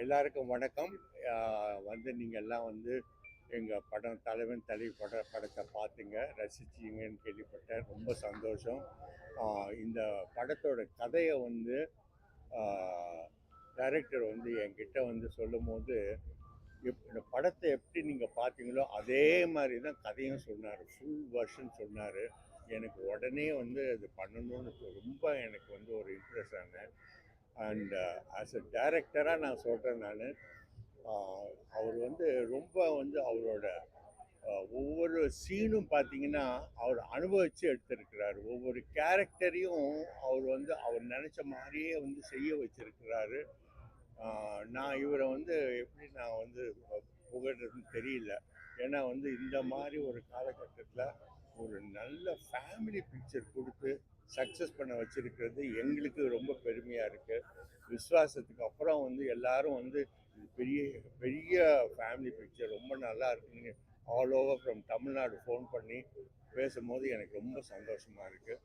எல்லாருக்கும் வணக்கம். வந்து நீங்கள் எல்லாம் வந்து எங்கள் படம் தலைவன் தலைவி பட படத்தை பார்த்துங்க ரசிச்சிங்கன்னு கேள்விப்பட்டேன். ரொம்ப சந்தோஷம். இந்த படத்தோட கதையை வந்து டைரக்டர் வந்து என்கிட்ட வந்து சொல்லும்போது எப் இந்த படத்தை எப்படி நீங்கள் பார்த்தீங்களோ அதே மாதிரி தான் கதையும் சொன்னார். ஃபுல் வெர்ஷன் சொன்னார். எனக்கு உடனே வந்து அது பண்ணணும்னு ரொம்ப எனக்கு வந்து ஒரு இன்ட்ரெஸ்ட் ஆனேன். அண்ட் ஆஸ் அ டைரக்டராக நான் சொல்கிறேன் நான் அவர் வந்து ரொம்ப வந்து அவரோட ஒவ்வொரு சீனும் பார்த்தீங்கன்னா அவர் அனுபவித்து எடுத்திருக்கிறாரு. ஒவ்வொரு கேரக்டரையும் அவர் வந்து அவர் நினச்ச மாதிரியே வந்து செய்ய வச்சிருக்கிறாரு. நான் இவரை வந்து எப்படி நான் வந்து புகழ்றதுன்னு தெரியல. ஏன்னா வந்து இந்த மாதிரி ஒரு காலகட்டத்தில் ஒரு நல்ல ஃபேமிலி பிக்சர் கொடுத்து சக்ஸஸ் பண்ண வச்சுருக்கிறது எங்களுக்கு ரொம்ப பெருமையாக இருக்குது விஸ்வாசத்துக்கு அப்புறம் வந்து எல்லாரும் வந்து இது பெரிய பெரிய ஃபேமிலி பிக்சர் ரொம்ப நல்லா இருக்குன்னு all over from Tamil Nadu phone பண்ணி பேசும்போது எனக்கு ரொம்ப சந்தோஷமாக இருக்குது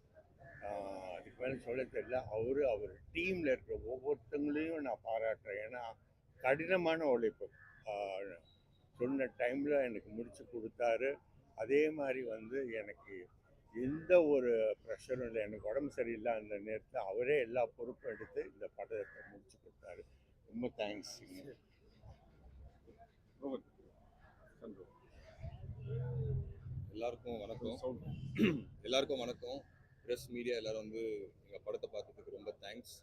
அதுக்கு மேலே சொல்ல தெரியல. அவர் அவர் டீமில் இருக்கிற ஒவ்வொருத்தங்களையும் நான் பாராட்டுறேன். ஏன்னா கடினமான உழைப்பு. சொன்ன டைமில் எனக்கு முடித்து கொடுத்தாரு. அதே மாதிரி வந்து எனக்கு எந்த ஒரு ப்ரெஷரும் இல்லை. எனக்கு உடம்பு சரியில்லை. அந்த நேரத்தில் அவரே எல்லா பொறுப்பும் எடுத்து இந்த படத்தை முடிச்சு கொடுத்தாரு. ரொம்ப தேங்க்ஸுங்க எல்லாருக்கும் வணக்கம். சவுண்ட் எல்லாருக்கும் வணக்கம். ப்ரெஸ் மீடியா எல்லாரும் வந்து எங்கள் படத்தை பார்த்ததுக்கு ரொம்ப தேங்க்ஸ்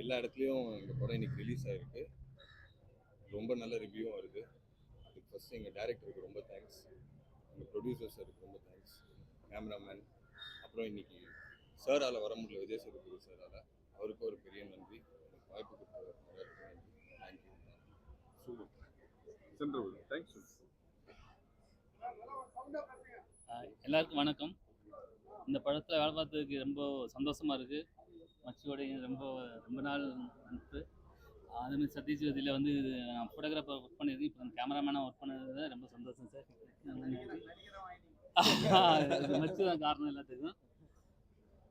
எல்லா இடத்துலையும் எங்கள் படம் இன்னைக்கு ரிலீஸ் ஆகிருக்கு ரொம்ப நல்ல ரிவ்யூவும் வருது. அதுக்கு ஃபஸ்ட்டு எங்கள் டேரக்டருக்கு ரொம்ப தேங்க்ஸ் எங்கள் ப்ரொடியூசர் சாருக்கு ரொம்ப தேங்க்ஸ் கேமராமேன் அப்புறம் இன்னைக்கு சாரால் வர முடியல விஜய் சேதுபதி சாரால் அவருக்கும் ஒரு பெரிய நன்றி. வாய்ப்பு கொடுத்த எல்லாருக்கும் நன்றி. தேங்க்யூ சூப்பர் தேங்க்ஸ் எல்லாருக்கும் வணக்கம். இந்த படத்தில் வேலை பார்த்ததுக்கு ரொம்ப சந்தோஷமாக இருக்குது மச்சியோடையும் ரொம்ப ரொம்ப நாள் நட்பு. அதுமாதிரி சதீஷ் இதில் வந்து நான் ஃபோட்டோகிராஃபர் ஒர்க் பண்ணியிருக்கேன். இப்போ கேமராமேனாக ஒர்க் பண்ணது ரொம்ப சந்தோஷம் சார் மச்சு தான் காரணம் எல்லாத்துக்கும்.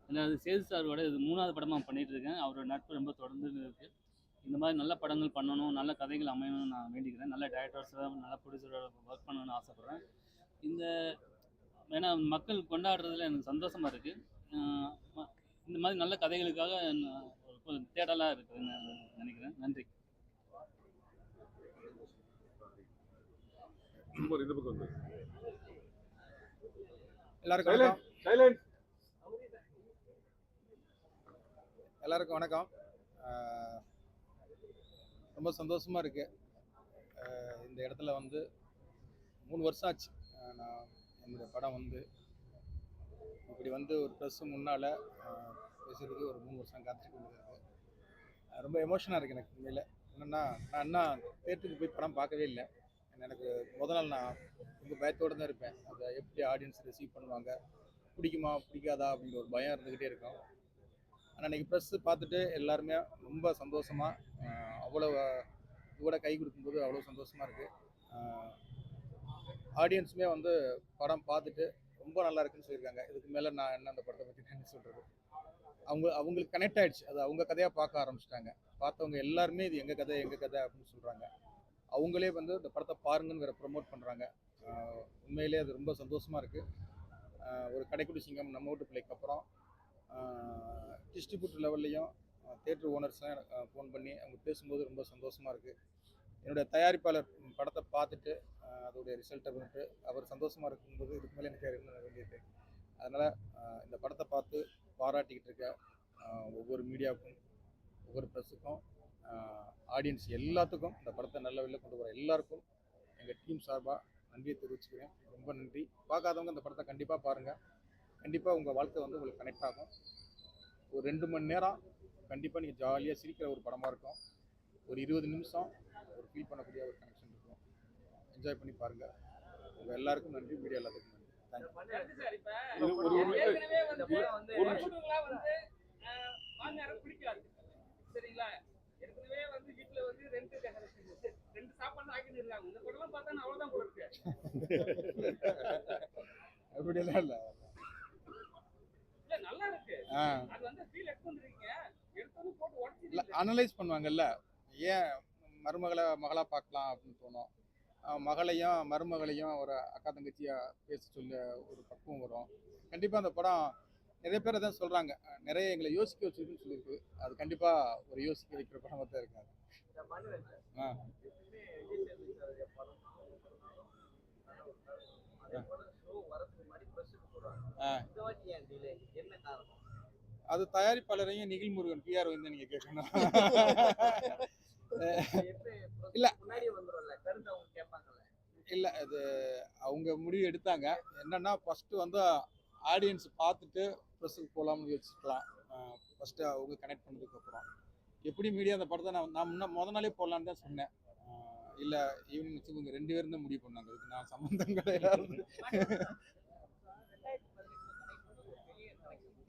அதாவது சேது சாரோட இது மூணாவது படமாக பண்ணிட்டு இருக்கேன் அவரோட நட்பு ரொம்ப தொடர்ந்து இருக்கு. இந்த மாதிரி நல்ல படங்கள் பண்ணணும் நல்ல கதைகள் அமையணும்னு நான் வேண்டிக்கிறேன். நல்ல டேரக்டர்ஸோட நல்ல ப்ரொடியூசரோட ஒர்க் பண்ணணும்னு ஆசைப்பட்றேன். இந்த ஏன்னா மக்கள் கொண்டாடுறதுல எனக்கு சந்தோஷமா இருக்கு. இந்த மாதிரி நல்ல கதைகளுக்காக நான் தேடலாக இருக்குதுன்னு நினைக்கிறேன். நன்றி. ரொம்ப இந்த பக்கம் வந்து எல்லாருக்கும் வணக்கம். எல்லாருக்கும் வணக்கம். ரொம்ப சந்தோஷமா இருக்கு. ஆஹ் இந்த இடத்துல வந்து மூணு வருஷம் ஆச்சு. நான் என்னுடைய படம் வந்து இப்படி வந்து ஒரு ப்ரெஸ் முன்னால் பேசுறதுக்கு ஒரு மூணு வருஷம் காத்துட்டு ரொம்ப எமோஷனாக இருக்கு எனக்கு உண்மையில். என்னென்னா நான் இன்னும் தேட்டருக்கு போய் படம் பார்க்கவே இல்லை. எனக்கு முதல் நாள் நான் ரொம்ப பயத்தோடு தான் இருப்பேன். அதை எப்படி ஆடியன்ஸ் ரிசீவ் பண்ணுவாங்க? பிடிக்குமா பிடிக்காதா அப்படிங்கிற ஒரு பயம் இருந்துக்கிட்டே இருக்கும். ஆனால் இன்றைக்கி ப்ரெஸ்ஸு பார்த்துட்டு எல்லாருமே ரொம்ப சந்தோஷமாக அவ்வளோ இதோட கை கொடுக்கும்போது அவ்வளோ சந்தோஷமாக இருக்குது ஆடியன்ஸுமே வந்து படம் பார்த்துட்டு ரொம்ப நல்லா இருக்குன்னு சொல்லியிருக்காங்க. இதுக்கு மேலே நான் என்ன அந்த படத்தை பற்றி என்ன சொல்கிறது அவங்க அவங்களுக்கு கனெக்ட் ஆகிடுச்சு அது அவங்க கதையாக பார்க்க ஆரம்பிச்சிட்டாங்க. பார்த்தவங்க எல்லாருமே இது எங்கள் கதை எங்கள் கதை அப்படின்னு சொல்கிறாங்க அவங்களே வந்து இந்த படத்தை பாருங்கிற ப்ரொமோட் பண்ணுறாங்க உண்மையிலே அது ரொம்ப சந்தோஷமாக இருக்குது ஒரு கடைக்குடி சிங்கம் நம்ம வீட்டு பிள்ளைக்கு அப்புறம் டிஸ்ட்ரிபியூட்டர் லெவல்லையும் தேட்டர் ஓனர்ஸ்லாம் எனக்கு ஃபோன் பண்ணி அவங்க பேசும்போது ரொம்ப சந்தோஷமாக இருக்குது என்னுடைய தயாரிப்பாளர் படத்தை பார்த்துட்டு அதோடைய ரிசல்ட்டை வந்துட்டு அவர் சந்தோஷமாக இருக்கும்போது இதுக்கு மேலே எனக்கு வேறு வேண்டியது அதனால் இந்த படத்தை பார்த்து பாராட்டிக்கிட்டு இருக்க ஒவ்வொரு மீடியாவுக்கும் ஒவ்வொரு ப்ரெஸ்ஸுக்கும் ஆடியன்ஸ் எல்லாத்துக்கும் இந்த படத்தை நல்ல வழியில் கொண்டு வர எல்லாருக்கும் எங்கள் டீம் சார்பாக நன்றியை தெரிவிச்சுக்கிறேன். ரொம்ப நன்றி. பார்க்காதவங்க இந்த படத்தை கண்டிப்பாக பாருங்கள் கண்டிப்பாக உங்கள் வாழ்க்கை வந்து உங்களுக்கு கனெக்ட் ஆகும். ஒரு ரெண்டு மணி நேரம் கண்டிப்பாக நீங்கள் ஜாலியாக சிரிக்கிற ஒரு படமாக இருக்கும். ஒரு இருபது நிமிஷம் ஒரு ஃபீல் பண்ணக்கூடிய ஒரு கனெக்ஷன் இருக்கும். என்ஜாய் பண்ணி பாருங்கள் உங்கள் எல்லாருக்கும் நன்றி. மீடியா எல்லாத்துக்கும் நன்றி. தேங்க்யூ ஒரு நிமிஷம். சரிங்களா? அப்படியெல்லாம் இல்லை. அனலைஸ் பண்ணுவாங்கல்ல. ஏன் மருமகளை மகளாக பார்க்கலாம் அப்படின்னு தோணும். மகளையும் மருமகளையும் ஒரு அக்கா தங்கச்சியாக பேச சொல்ல ஒரு பக்குவம் வரும். கண்டிப்பாக அந்த படம் நிறைய பேர் தான் சொல்கிறாங்க நிறைய எங்களை யோசிக்க வச்சிருக்குன்னு சொல்லியிருக்கு. அது கண்டிப்பாக ஒரு யோசிக்க வைக்கிற படமாக தான் இருக்காது. அது தயாரிப்பாளரையும் நிகில் முருகன் பிஆர் வந்து நீங்க கேட்கணும் இல்ல. இல்ல வந்துரும்ல அவங்க கேட்பாங்கல்ல இல்லை அது அவங்க முடிவு எடுத்தாங்க. என்னன்னா ஃபர்ஸ்ட் வந்து ஆடியன்ஸ் பார்த்துட்டு ப்ரெஸ்ஸுக்கு போகலாம்னு வச்சுக்கலாம். ஃபர்ஸ்ட் அவங்க கனெக்ட் பண்ணதுக்கப்புறம் எப்படி மீடியா அந்த படத்தை நான் நான் முன்ன முத நாளே போடலான்னு தான் சொன்னேன் இல்லை ஈவினிங் வச்சு இவங்க ரெண்டு பேரும் தான் முடிவு பண்ணாங்க அதுக்கு நான் சம்மந்தம் கிடையாது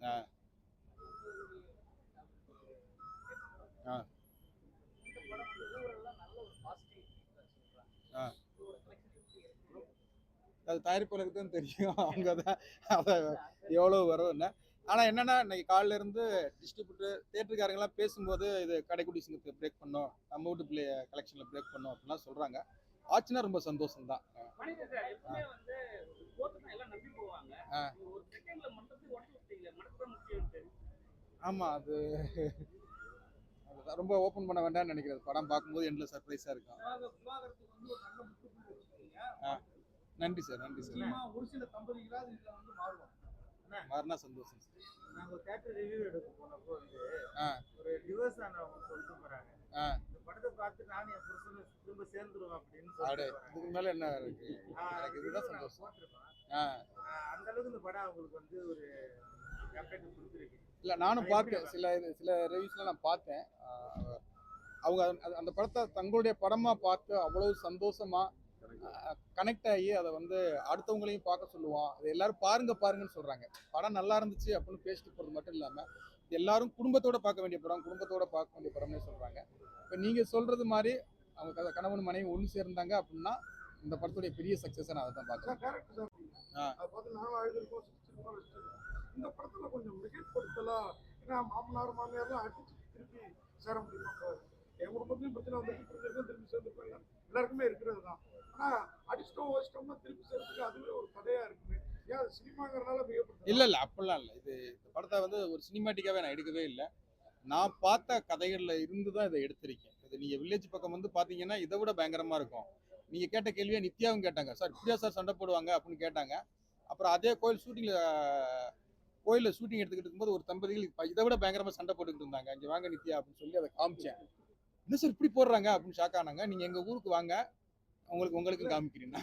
ஆ. ஆ. ஆ. அது தயாரிப்பாளருக்கு தான் தெரியும் அவங்க தான் அதை எவ்வளோ வரும் என்ன ஆனால் என்னன்னா இன்னைக்கு காலையில இருந்து டிஸ்ட்ரிபியூட்டர் தேட்டருக்காரங்கெல்லாம் பேசும்போது இது கடைக்குடி சிங்கத்தை பிரேக் பண்ணோம் நம்ம வீட்டு பிள்ளை கலெக்ஷனில் பிரேக் பண்ணோம் அப்படிலாம் சொல்கிறாங்க ஆச்சுன்னா ரொம்ப சந்தோஷம் தான் ஆமாம் அது ரொம்ப ஓப்பன் பண்ண வேண்டாம்னு நினைக்கிறது படம் பார்க்கும்போது எண்டில் சர்ப்ரைஸாக இருக்கும். நன்றி சார் நன்றி சார். ஒரு சில தம்பதிகளாவது இதுல வந்து மாறுவோம் மாறினா சந்தோஷம் சார். நாங்க தேட்டர் ரிவ்யூ எடுக்க போனப்போ வந்து. ஒரு டிவோர்ஸ் ஆனவங்க சொல்லிட்டு போறாங்க. இந்த படத்தை பார்த்து நானும் என் புருஷனை திரும்ப சேர்ந்துருவேன் அப்படின்னு சொல்லிட்டு. இதுக்கு மேலே என்ன இருக்கு? எனக்கு இதுதான் சந்தோஷம். அந்த அளவுக்கு இந்த படம் அவங்களுக்கு வந்து ஒரு எஃபெக்ட் கொடுத்துருக்கு. இல்லை நானும் பார்த்தேன். சில இது சில ரிவ்யூஸ்லாம் நான் பார்த்தேன். அவங்க அந்த- படத்தை தங்களுடைய படமாக பார்த்து அவ்வளவு சந்தோஷமா கனெக்ட் ஆகி அதை வந்து அடுத்தவங்களையும் பார்க்க சொல்லுவோம் அது எல்லாரும் பாருங்க பாருங்கன்னு சொல்றாங்க. படம் நல்லா இருந்துச்சு அப்படின்னு பேசிட்டு போறது மட்டும் இல்லாம எல்லாரும் குடும்பத்தோட பார்க்க வேண்டிய படம் குடும்பத்தோட பார்க்க வேண்டிய படம்னே சொல்றாங்க. இப்போ நீங்க சொல்றது மாதிரி அவங்க கணவன் மனைவி ஒன்று சேர்ந்தாங்க அப்படின்னா இந்த படத்துடைய பெரிய சக்சஸை நான் அதை தான். பார்க்குறேன் இந்த படத்துல கொஞ்சம் மிகைப்படுத்தலாம் ஏன்னா மாமனார் மாமியார்லாம் அடிச்சு திருப்பி சேர முடியுமா என் குடும்பத்துலயும் பிரச்சனை வந்துட்டு திருப்பி சேர்ந்துருப்பாங்க எல்லாருக்குமே இருக்கிறது தான் ஆனா அடிச்சிட்டோம் ஓசிட்டோம்னா திருப்பி சேர்த்துக்கு அதுவே ஒரு கதையா இருக்குமே. ஏன் அது சினிமாங்கிறனால இல்லை இல்ல இல்ல அப்படிலாம் இல்ல. இது இந்த படத்தை வந்து ஒரு சினிமாட்டிக்காவே நான் எடுக்கவே இல்லை. நான் பார்த்த கதைகளில் இருந்து தான் இதை எடுத்திருக்கேன். இது நீங்கள் வில்லேஜ் பக்கம் வந்து பார்த்தீங்கன்னா இதை விட பயங்கரமாக இருக்கும். நீங்கள் கேட்ட கேள்வியை நித்யாவும் கேட்டாங்க. சார் இப்படியா சார் சண்டை போடுவாங்க? அப்படின்னு கேட்டாங்க. அப்புறம் அதே கோயில் ஷூட்டிங்கில் கோயிலில் ஷூட்டிங் எடுத்துக்கிட்டு இருக்கும்போது ஒரு தம்பதிகள் இதை விட பயங்கரமாக சண்டை போட்டுக்கிட்டு இருந்தாங்க. இங்கே வாங்க நித்யா அப்படின்னு சொல்லி அதை காமிச்சேன். என்ன சார் இப்படி போடுறாங்க? அப்படின்னு ஷாக் ஆனாங்க. நீங்க எங்க ஊருக்கு வாங்க. உங்களுக்கு உங்களுக்கு காமிக்கிறீங்க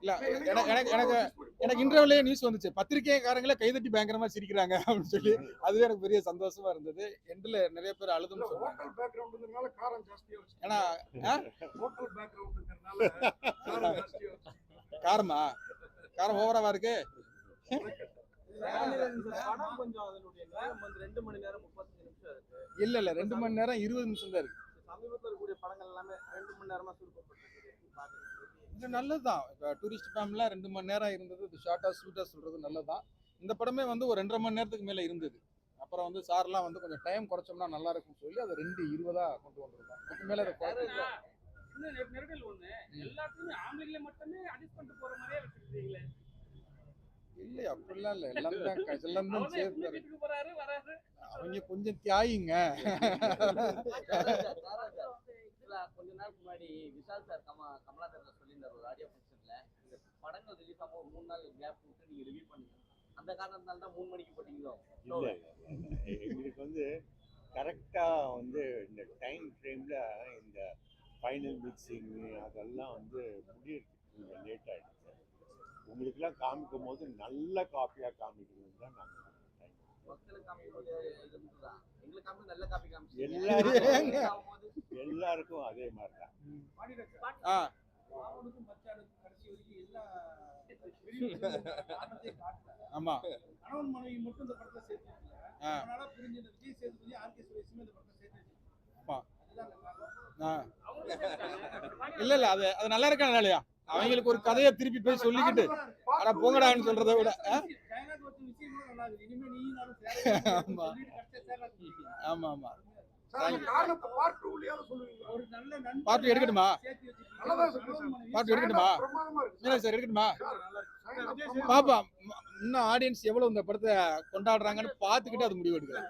இல்ல எனக்கு எனக்கு எனக்கு இன்டர்வியூலயே நியூஸ் வந்துச்சு. பத்திரிகைக்காரங்களே கைதட்டி பயங்கரமா சிரிக்கிறாங்க அப்படின்னு சொல்லி. அதுவே எனக்கு பெரிய சந்தோஷமா இருந்தது. எண்டில் நிறைய பேர் வச்சு ஏன்னா காரமா காரம்? ஓவராவா இருக்கு? படம் கொஞ்சம் அதனுடைய நேரம் வந்து ரெண்டு மணி நேரம் முப்பத்தஞ்சு நிமிஷம் இருக்கு. இல்ல இல்ல ரெண்டு மணி நேரம் இருபது நிமிஷம் தான் இருக்கு. சமீபத்தில் இருக்கக்கூடிய படங்கள் எல்லாமே ரெண்டு மணி நேரமா சுருக்கப்பட்டிருக்கு பாக்குறதுக்கு இது நல்லதுதான். இப்போ டூரிஸ்ட் ஃபேமிலிலாம் ரெண்டு மணி நேரம் இருந்தது. இது ஷார்ட்டா ஸ்வீட்டா சொல்றது நல்லதுதான். இந்த படமே வந்து ஒரு ரெண்டரை மணி நேரத்துக்கு மேல இருந்தது. அப்புறம் வந்து சார்லாம் வந்து கொஞ்சம் டைம் குறைச்சோம்னா நல்லா இருக்கும்னு சொல்லி அதை ரெண்டு இருபதா கொண்டு வந்திருக்கோம் அதுக்கு மேல அதை நெருடல் ஒண்ணு. எல்லாத்தையுமே ஆம்பளைங்களை மட்டுமே அடிச்சு பண்ணிட்டு போற மாதிரியே வச்சிருக்கீங்களே இல்லை அப்படிலாம் இல்லை. எல்லாமே தான் எல்லாம் தான் சேர்த்து அவங்க கொஞ்சம் தியாயிங்க கொஞ்ச நாளுக்கு முன்னாடி விஷால் சார் கம கமலாதரன் சொல்லியிருந்தார் ஒரு ஆடியோ ஃபங்க்ஷன்ல இந்த படங்கள் ரிலீஸ் ஆகும் ஒரு மூணு நாள் கேப் விட்டு நீங்க ரிவ்யூ பண்ணுங்க அந்த காரணத்தினால தான் மூணு மணிக்கு போட்டீங்களோ இல்லை. எங்களுக்கு வந்து கரெக்டாக வந்து இந்த டைம் ஃப்ரேமில் இந்த ஃபைனல் மிக்சிங் அதெல்லாம் வந்து முடியறதுக்கு கொஞ்சம் லேட் ஆகிடுச்சு உங்களுக்கெல்லாம் காமிக்கும் போது நல்ல காப்பியாக காமிக்கணும்னு தான் நாங்கள் எல்லாருக்கும் அதே மாதிரி. தான். ஆமா. கணவன் மனைவி மட்டும் இந்த படத்துல சேர்த்து. அதனால பிரிஞ்ச இந்த விஜய் சேதுபதி ஆர்கே சுரேஷுமே இந்த சேர்த்து. இல்ல இல்ல அது அது நல்லா இருக்கா இல்லையா? அவங்களுக்கு ஒரு கதையை திருப்பி போய் சொல்லிக்கிட்டு அட போங்கடான்னு சொல்றதை விட ஆமா. ஆமா ஆமா. பார்த்து எடுக்கட்டுமா. பார்த்து எடுக்கட்டுமா? மீனா சார் எடுக்கட்டுமா? பாப்பா இன்னும் ஆடியன்ஸ் எவ்வளவு இந்த படத்தை கொண்டாடுறாங்கன்னு பார்த்துக்கிட்டு அது முடிவு எடுக்கலாம்.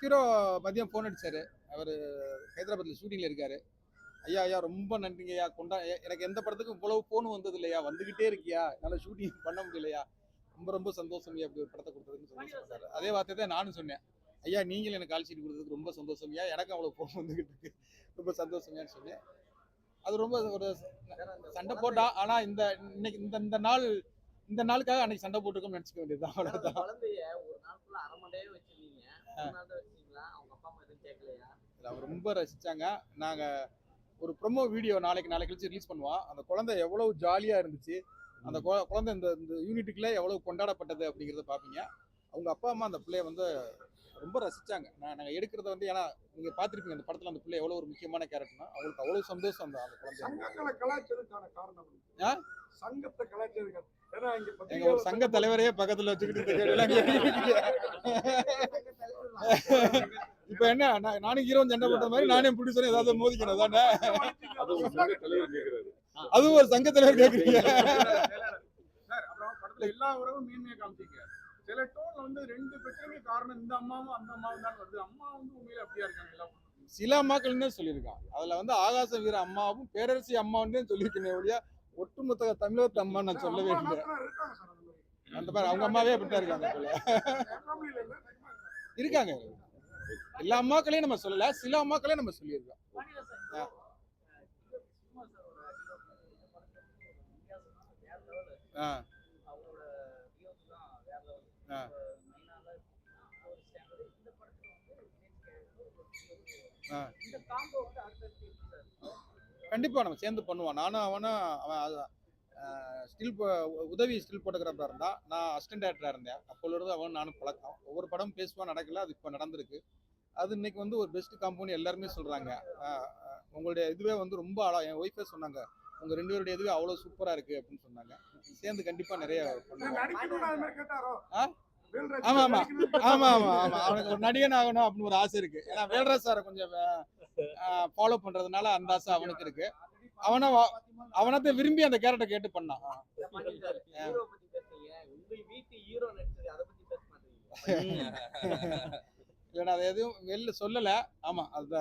ஹீரோ மதியம் ஃபோன் அடித்தார் அவர் ஹைதராபாத்தில் ஷூட்டிங்கில் இருக்காரு. ஐயா ஐயா ரொம்ப நன்றிங்க ஐயா. கொண்டா எனக்கு எந்த படத்துக்கும் இவ்வளவு ஃபோன் வந்தது இல்லையா வந்துக்கிட்டே இருக்கியா? என்னால் ஷூட்டிங் பண்ண முடியலையா ரொம்ப ரொம்ப சந்தோஷம் ஐயா அப்படி ஒரு படத்தை கொடுத்ததுன்னு சந்தோஷப்பட்டாரு அதே வார்த்தை தான் நானும் சொன்னேன். ஐயா நீங்கள் எனக்கு கால் ஷீட் கொடுத்ததுக்கு ரொம்ப சந்தோஷம் ஐயா. எனக்கு அவ்வளோ ஃபோன் வந்துக்கிட்டு இருக்கு. ரொம்ப சந்தோஷமையான்னு சொன்னேன். அது ரொம்ப ஒரு சண்டை போட்டா ஆனால் இந்த இன்னைக்கு இந்த இந்த நாள் இந்த நாளுக்காக அன்னைக்கு சண்டை போட்டுருக்கோம்னு நினச்சிக்க வேண்டியதுதான். மணி அவ்வளோதான் அவங்க ரொம்ப ரசிச்சாங்க. நாங்க ஒரு ப்ரொமோ வீடியோ நாளைக்கு நாளைக்கு கழிச்சு ரிலீஸ் பண்ணுவோம். அந்த குழந்தை எவ்வளவு ஜாலியா இருந்துச்சு. அந்த குழ- குழந்தை இந்த இந்த யூனிட்டுக்குள்ள எவ்வளவு கொண்டாடப்பட்டது அப்படிங்கறத பாப்பீங்க. அவங்க அப்பா அம்மா அந்த பிள்ளைய வந்து ரொம்ப ரசிச்சாங்க. நான் நாங்க எடுக்கிறத வந்து ஏன்னா நீங்க பார்த்திருப்பீங்க அந்த படத்துல அந்த பிள்ளை எவ்வளவு ஒரு முக்கியமான கேரக்டர்னா அவங்களுக்கு அவ்வளவு சந்தோஷம் அந்த அந்த குழந்தை கலாய்ச்சதுக்கான காரணம்? சங்கத்தை இங்க எங்க ஒரு சங்க தலைவரையே பக்கத்துல வச்சுக்கிட்டு இப்ப என்ன நான் நானும் ஹீரோன் சண்டை போட்ட மாதிரி நானே ப்ரொடியூசர் ஏதாவது மோதிக்கணும் தானே அது ஒரு சங்க தலைவர் கேட்கிறாரு அதுவும் ஒரு சங்க தலைவர் கேக்குறீங்க. எல்லா உறவும் மேன்மையா காமிச்சீங்க சில டோன்ல வந்து ரெண்டு பெற்றவங்க காரணம் இந்த அம்மாவும் அந்த அம்மாவும் தான் வருது. அம்மா வந்து உண்மையில அப்படியா இருக்காங்க எல்லா பொண்ணுக்கும். சில அம்மாக்கள்னு சொல்லியிருக்கான் அதுல வந்து ஆகாச வீர அம்மாவும் பேரரசி அம்மாவும் சொல்லியிருக்கேனே ஒழிய ஒட்டுமொத்த தமிழகத்து அம்மா நான் சொல்லவே இல்லை அந்த மாதிரி. அவங்க அம்மாவே அப்படித்தான் இருக்காங்க. இருக்காங்க. எல்லா அம்மாக்களையும் நம்ம சொல்லல சில அம்மாக்களையும் நம்ம சொல்லியிருக்கோம். ஆ. கண்டிப்பாக நம்ம சேர்ந்து பண்ணுவான் நானும் அவனும் அவன் ஸ்டில் உதவி ஸ்டில் போட்டோகிராஃபராக இருந்தா நான் அசிஸ்டன்ட் டேரக்டராக இருந்தேன். அப்போலேருந்து அவன் நானும் பழக்கம். ஒவ்வொரு படம் பேசுவான் நடக்கல அது இப்போ நடந்திருக்கு. அது இன்னைக்கு வந்து ஒரு பெஸ்ட் காம்பவுண்ட் எல்லாருமே சொல்கிறாங்க உங்களுடைய இதுவே வந்து ரொம்ப அழகா என் ஒய்ஃபே சொன்னாங்க. உங்க ரெண்டு பேருடைய இதுவே அவ்வளோ சூப்பரா இருக்கு அப்படின்னு சொன்னாங்க. சேர்ந்து கண்டிப்பா நிறைய ஆமா, ஆமா. ஆமா ஆமா ஆமா. அவனுக்கு ஒரு நடிகன் ஆகணும் அப்படின்னு ஒரு ஆசை இருக்கு. ஏன்னா வேல்ராஜ் சாரை கொஞ்சம் ஃபாலோ பண்றதுனால அந்த ஆசை அவனுக்கு இருக்கு. அவனை அவனத்தை விரும்பி அந்த கேரக்டர் கேட்டு பண்ணான். ஹீரோ பத்தி பேசுறீங்க. உங்க வீட்டு ஹீரோ நடிச்சது அதை பத்தி பேச மாட்டீங்க. இல்லை நான் அதை எதுவும் வெளில சொல்லலை. ஆமாம் அந்த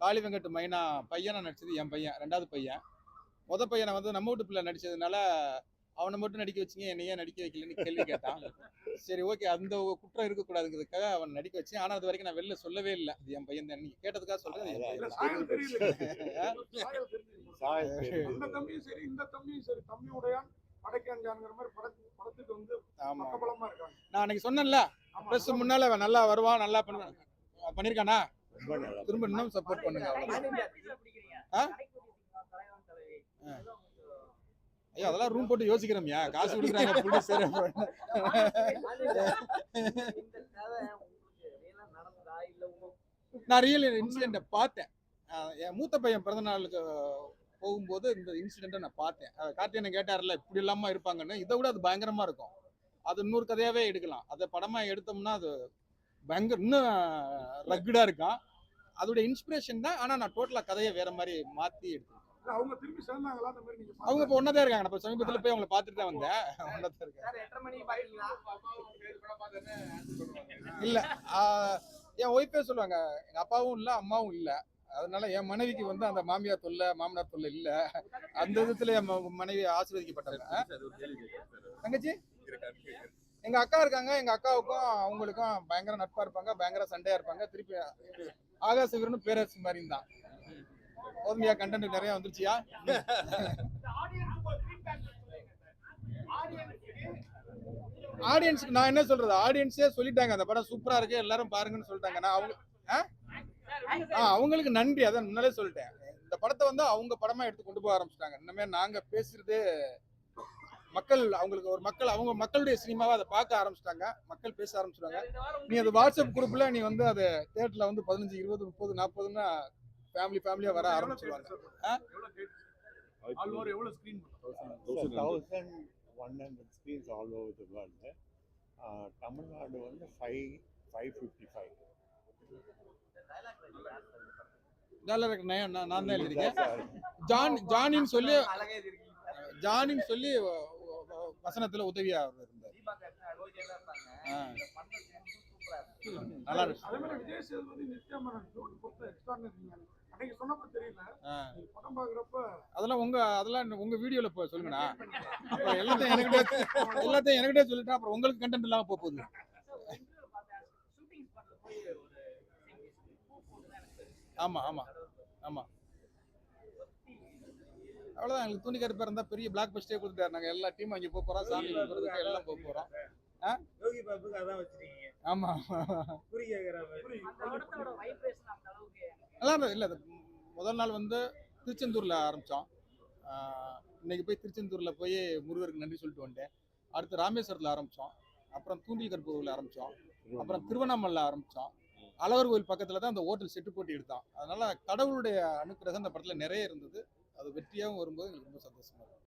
காளி வெங்கட் மைனா பையனை நடிச்சது என் பையன் ரெண்டாவது பையன். முத பையனை வந்து நம்ம வீட்டு பிள்ளை நடிச்சதுனால அவனை மட்டும் நடிக்க வச்சீங்க என்னையே நடிக்க வைக்கலன்னு கேள்வி கேட்டான். சரி ஓகே. அந்த குற்றம் இருக்கக்கூடாதுங்கிறதுக்காக அவன் நடிக்க வச்சேன். ஆனால் அது வரைக்கும் நான் வெளில சொல்லவே இல்லை. அது என் பையன் தான். நீங்க கேட்டதுக்காக தம்பியும் சரி இந்த தம்பியும் சரி. நான் அன்னைக்கு சொன்னேன்ல நல்லா முன்னால அவன் நல்லா வருவான் நல்லா பண்ணுவான். நல்லா திரும்ப இன்னும் சப்போர்ட் பண்ணுங்க? ஐயா அதெல்லாம் ரூம் போட்டு யோசிக்கிறோம்யா. காசு கொடுக்குறாங்க உங்க நான் ரியல் இன்சிடென்ட்டை பார்த்தேன். என் மூத்த பையன் பிறந்த நாளுக்கு போகும்போது இந்த இன்சிடென்ட்டை நான் பார்த்தேன். அதை கார்த்தியனை கேட்டார்ல இப்படி இல்லாம இருப்பாங்கன்னு. இதை விட அது பயங்கரமா இருக்கும். அது இன்னொரு கதையாவே எடுக்கலாம். அதை படமா எடுத்தோம்னா அது பயங்கர இன்னும் ரக்குடா இருக்கும் அதோட இன்ஸ்பிரேஷன் தான். ஆனா நான் டோட்டலா கதையை வேற மாதிரி மாத்தி எடுத்தேன் அவங்க திரும்பி சேர்ந்தாங்களா? அந்த மாதிரி நீங்க அவங்க இப்போ ஒன்னதா இருக்காங்க நான் இப்போ சமீபத்துல போய் அவங்களை பார்த்துட்டு தான் வந்தேன். ஒன்னதா இருக்காங்க இல்ல என் ஒய்ஃபே சொல்லுவாங்க எங்க அப்பாவும் இல்ல அம்மாவும் இல்ல. அதனால என் மனைவிக்கு வந்து அந்த மாமியார் தொல்லை மாமனார் தொல்லை இல்ல. அந்த விதத்துல என் மனைவி ஆசீர்வதிக்கப்பட்டாங்க தங்கச்சி? எங்க அக்கா இருக்காங்க எங்க அக்காவுக்கும் அவங்களுக்கும் பயங்கர நட்பா இருப்பாங்க பயங்கர சண்டையா இருப்பாங்க. திருப்பி ஆகாச வீரனும் பேரரசு மாதிரி தான். போதுமையா கண்டென்ட் நிறைய வந்துருச்சியா? ஆடியன்ஸ்க்கு நான் என்ன சொல்றது? ஆடியன்ஸே சொல்லிட்டாங்க. அந்த படம் சூப்பரா இருக்கு. எல்லாரும் பாருங்கன்னு சொல்லிட்டாங்க. நான் அவங்க அவங்களுக்கு நன்றி. அதான் முன்னாலே சொல்லிட்டேன். இந்த படத்தை வந்து அவங்க படமா எடுத்து கொண்டு போக ஆரம்பிச்சிட்டாங்க. இனிமே நாங்க பேசுறது மக்கள் அவங்களுக்கு ஒரு மக்கள் அவங்க மக்களுடைய சினிமாவை அதை பார்க்க ஆரம்பிச்சிட்டாங்க. மக்கள் பேச ஆரம்பிச்சிட்டாங்க நீ அது வாட்ஸ்அப் குரூப்ல நீ வந்து அதை தேட்டர்ல வந்து பதினஞ்சு இருபது முப்பது நாற்பதுன்னா ஃபேமிலி ஃபேமிலியா வர ஆரம்பிச்சிருவாங்க. ஆல் ஓவர் எவ்வளவு screen thousand one hundred screens all over the world Tamil Nadu வந்து five five fifty five dollar நான் தான் எழுதிருக்கேன். ஜான் ஜானின்னு சொல்லி ஜானின்னு சொல்லி வசனத்துல உதவியா இருந்தார் நல்லா இருக்கு. அதெல்லாம் உங்க அதெல்லாம் உங்க வீடியோல இப்போ சொல்லுங்கண்ணா அப்புறம் எல்லாத்தையும் என்கிட்ட எல்லாத்தையும் என்கிட்ட சொல்லிட்டா அப்புறம் உங்களுக்கு கண்டென்ட் இல்லாம போக போகுது. ஆமா ஆமா ஆமா. அவ்வளவுதான். எங்களுக்கு துணி கருப்பா இருந்தா பெரிய பிளாக் பஸ்டே கொடுத்துட்டாரு. நாங்க எல்லா டீம் அங்கே போக போறோம். சாமி கும்பிட்றதுக்கு எல்லாம் போக போறோம். யோகி பாபுக்கு அதான் வச்சிருக்கீங்க. ஆமா. குறி நல்லா இருந்தது இல்லை முதல் நாள் வந்து திருச்செந்தூரில் ஆரம்பித்தோம் இன்னைக்கு போய் திருச்செந்தூரில் போய் முருகருக்கு நன்றி சொல்லிட்டு வந்தேன் அடுத்து ராமேஸ்வரத்தில் ஆரம்பித்தோம் அப்புறம் தூண்டில் கற்பூரில் ஆரம்பித்தோம் அப்புறம் திருவண்ணாமலையில் ஆரம்பித்தோம் அழகர் கோயில் பக்கத்தில் தான் அந்த ஹோட்டல் செட்டு போட்டி எடுத்தோம். அதனால் கடவுளுடைய அனுக்கிரகம் அந்த படத்தில் நிறைய இருந்தது. அது வெற்றியாகவும் வரும்போது எங்களுக்கு ரொம்ப சந்தோஷமாக இருக்கும்